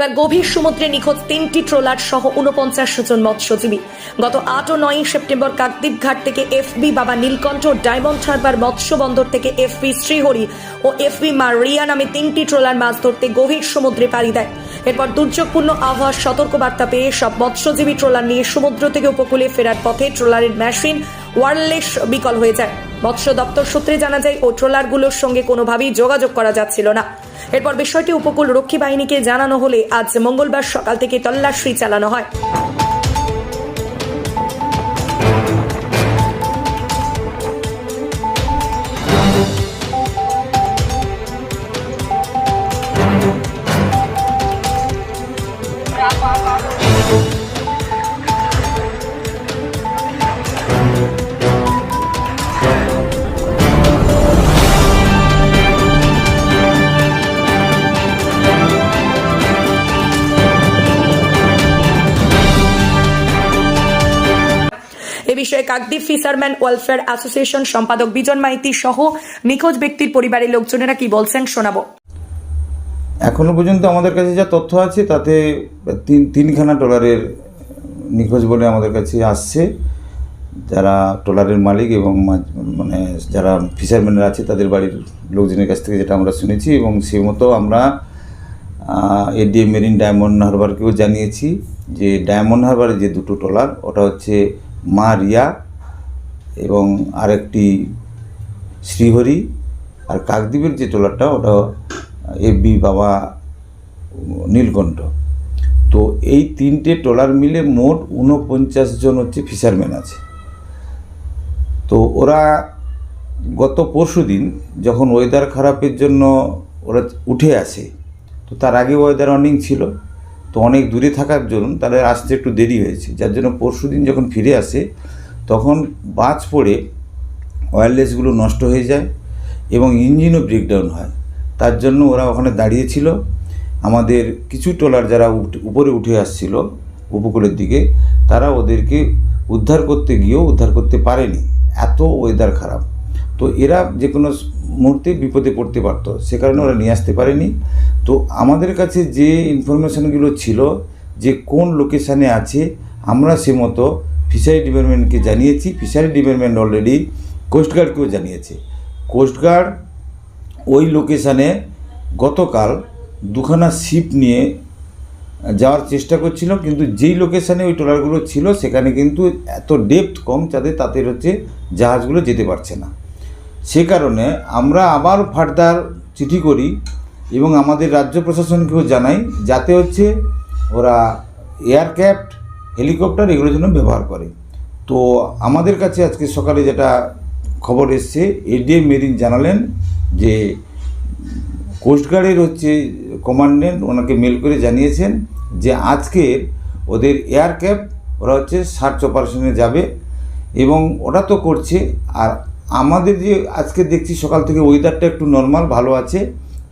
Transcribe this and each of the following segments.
এবার গভীর সমুদ্রে নিখোঁজ তিনটি ট্রোলার সহ উনপঞ্চাশ জন মৎস্যজীবী। গত আট ও নয় সেপ্টেম্বর কাকদ্বীপ ঘাট থেকে এফবি বাবা নীলকণ্ঠ, ডায়মন্ড হারবার মৎস্য বন্দর থেকে এফবি শ্রীহরি ও এফবি মারিয়া নামে তিনটি ট্রোলার মাছ ধরতে গভীর সমুদ্রে পাড়ি দেয়। এরপর দুর্যোগপূর্ণ আবহাওয়ার সতর্কবার্তা পেয়ে সব মৎস্যজীবী ট্রোলার নিয়ে সমুদ্র থেকে উপকূলে ফেরার পথে ট্রোলারের মেশিন ওয়ারলেস বিকল হয়ে যায়। মৎস্য দপ্তর সূত্রে জানা যায়, ও ট্রলারগুলোর সঙ্গে কোনোভাবেই যোগাযোগ করা যাচ্ছিল না। এরপর বিষয়টি উপকূল রক্ষী বাহিনীকে জানানো হলে আজ মঙ্গলবার সকাল থেকে তল্লাশি চালানো হয়। এ বিষয়ে কাকদ্বীপ ফিশারম্যান ওয়েলফেয়ার অ্যাসোসিয়েশন সম্পাদক বিজন মাইতি সহ নিখোঁজ ব্যক্তির পরিবারের লোকজনেরা কি বলছেন শোনাবো। এখনও পর্যন্ত আমাদের কাছে যা তথ্য আছে, তাতে তিন, তিনখানা ট্রলারের নিখোঁজ বলে আমাদের কাছে আসছে। যারা ট্রলারের মালিক এবং মানে যারা ফিশারম্যানরা আছে, তাদের বাড়ির লোকজনের কাছ থেকে যেটা আমরা শুনেছি এবং সেই মতো আমরা এডিএ মেরিন ডায়মন্ড হারবারকেও জানিয়েছি যে ডায়মন্ড হারবারের যে দুটো ট্রলার, ওটা হচ্ছে মা রিয়া এবং আরেকটি শ্রীহরি আর কাকদ্বীপের যে ট্রলারটা ওটা এফবি বাবা নীলকণ্ঠ। তো এই তিনটে ট্রলার মিলে মোট ঊনপঞ্চাশ জন হচ্ছে ফিশারম্যান আছে। তো ওরা গত পরশু দিন যখন ওয়েদার খারাপের জন্য ওরা উঠে আসে, তো তার আগে ওয়েদার অনেক ছিল। তো অনেক দূরে থাকার জন্য তাদের আসতে একটু দেরি হয়েছে। যার জন্য পরশু দিন যখন ফিরে আসে, তখন বাজ পড়ে ওয়্যারলেসগুলো নষ্ট হয়ে যায় এবং ইঞ্জিনও ব্রেকডাউন হয়। তার জন্য ওরা ওখানে দাঁড়িয়েছিল। আমাদের কিছু ট্রলার যারা উপরে উঠে আসছিল উপকূলের দিকে, তারা ওদেরকে উদ্ধার করতে গিয়েও উদ্ধার করতে পারেনি। এত ওয়েদার খারাপ। তো এরা যে কোনো মুহূর্তে বিপদে পড়তে পারতো। সে কারণে ওরা নিয়ে আসতে পারেনি। তো আমাদের কাছে যে ইনফরমেশানগুলো ছিল, যে কোন লোকেশানে আছে, আমরা সে মতো ফিশারি ডিপার্টমেন্টকে জানিয়েছি। ফিশারি ডিপার্টমেন্ট অলরেডি কোস্টগার্ডকেও জানিয়েছে। কোস্টগার্ড ওই লোকেশানে গতকাল দুখানা শিপ নিয়ে যাওয়ার চেষ্টা করছিল, কিন্তু যেই লোকেশানে ওই ট্রলারগুলো ছিল, সেখানে কিন্তু এত ডেপথ কম যাতে তাদের হচ্ছে জাহাজগুলো যেতে পারছে না। সে কারণে আমরা আবার ফার্দার চিঠি করি এবং আমাদের রাজ্য প্রশাসনকেও জানাই যাতে হচ্ছে ওরা এয়ারক্রাফট হেলিকপ্টার এগুলোর জন্য ব্যবহার করে। তো আমাদের কাছে আজকে সকালে যেটা খবর এসছে এডিএম মেরিন জানালেন যে কোস্টগার্ডের হচ্ছে কমান্ডেন্ট ওনাকে মেল করে জানিয়েছেন যে আজকের ওদের এয়ারক্রাফট ওরা হচ্ছে সার্চ অপারেশনে যাবে এবং ওটা তো করছে। আর আমাদের যে আজকে দেখছি সকাল থেকে ওয়েদারটা একটু নর্মাল ভালো আছে।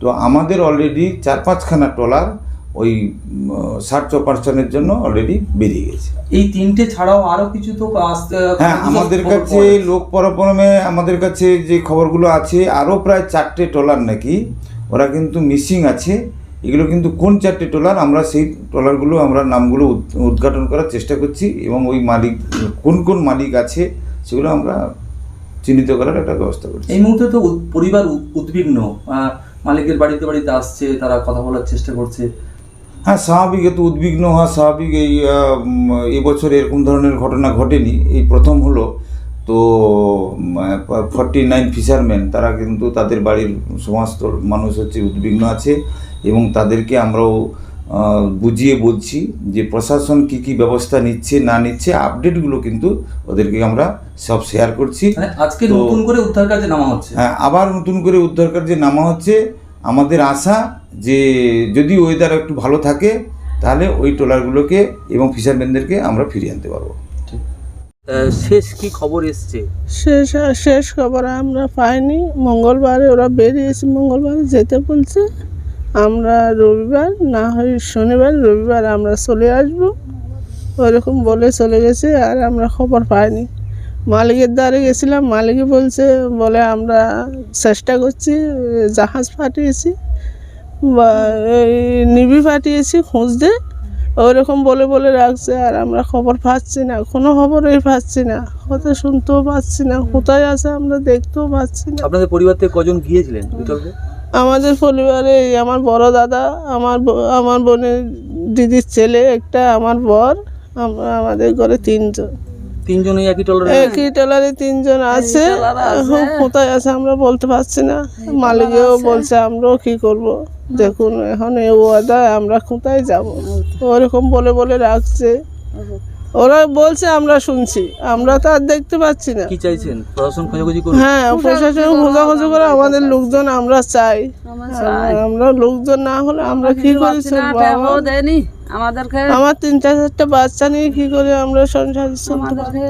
তো আমাদের অলরেডি চার পাঁচখানা ট্রলার ওই সার্চ অপারেশনের জন্য অলরেডি বেরিয়ে গেছে। এই তিনটে ছাড়াও আরও কিছু তো হ্যাঁ আমাদের কাছে লোক পরপরমে আমাদের কাছে যে খবরগুলো আছে আরও প্রায় চারটে ট্রলার নাকি ওরা কিন্তু মিসিং আছে। এগুলো কিন্তু কোন চারটে ট্রলার আমরা সেই ট্রলারগুলো আমরা নামগুলো উদ- উদ্ঘাটন করার চেষ্টা করছি এবং ওই মালিক কোন কোন মালিক আছে সেগুলো আমরা চিহ্নিত করার একটা ব্যবস্থা করছি। এই মুহূর্তে তো পরিবার উদ- উদ্বিগ্ন। মালিকের বাড়িতে বাড়িতে আসছে, তারা কথা বলার চেষ্টা করছে। হ্যাঁ স্বাভাবিক এত উদ্বিগ্ন হওয়া স্বাভাবিক। এই এবছর এরকম ধরনের ঘটনা ঘটেনি। এই প্রথম হলো। তো ফর্টি নাইন ফিশারম্যান তারা কিন্তু তাদের বাড়ির সমস্ত মানুষ হচ্ছে উদ্বিগ্ন আছে এবং তাদেরকে আমরাও বুঝিয়ে বলছি যে প্রশাসন কি কি ব্যবস্থা নিচ্ছে না নিচ্ছে আপডেটগুলো কিন্তু ওদেরকে আমরা সব শেয়ার করছি। মানে আজকে নতুন করে উদ্ধার কাজে নামা হচ্ছে। হ্যাঁ আবার নতুন করে উদ্ধার কার্যে নামা হচ্ছে। আমাদের আশা যে যদি ওয়েদার একটু ভালো থাকে তাহলে ওই ট্রলারগুলোকে এবং ফিশারম্যানদেরকে আমরা ফিরিয়ে আনতে পারব। শেষ কি খবর এসছে? শেষ শেষ খবর আমরা পাইনি। মঙ্গলবারে ওরা বেরিয়েছে মঙ্গলবারে যেতে বলছে। আমরা রবিবার না হয় শনিবার রবিবার আমরা চলে আসব। ওরকম বলে চলে গেছে আর আমরা খবর পাইনি। মালিকের দ্বারে গেছিলাম মালিকই বলছে বলে আমরা চেষ্টা করছি জাহাজ পাঠিয়েছি বা এই নিবি পাঠিয়েছি খুঁজতে ওরকম বলে বলে রাখছে আর আমরা খবর পাচ্ছি না কোনো খবরই পাচ্ছি না। কথা শুনতেও পাচ্ছি না কোথায় আছে আমরা দেখতেও পাচ্ছি না। আপনাদের পরিবার থেকে কজন গিয়েছিলেন? বিতর্কে? আমাদের পরিবারে আমার বড় দাদা আমার আমার বোনের দিদির ছেলে একটা আমার বর আমরা আমাদের ঘরে তিনজন। তিনজনই একই টলারে একই টেলারে তিনজন আছে। এখন কোথায় আছে আমরা বলতে পারছি না। মালিকেও বলছে আমরাও কি করব? দেখুন এখন এ ওয়াদা আমরা কোথায় যাব? ওরকম বলে বলে রাখছে। ওরা বলছে আমরা শুনছি। আমরা তো আর দেখতে পাচ্ছি না। কি চাইছেন? প্রশাসন খোঁজাখুঁজি করুন হ্যাঁ প্রশাসন খোঁজাখুঁজি করে আমাদের লোকজন আমরা চাই। আমরা- আমরা লোকজন না হলে আমরা কি করি আমাদেরকে আমার- তিন চার চারটা বাচ্চা নিয়ে কি করে আমরা সংসার আমাদেরকে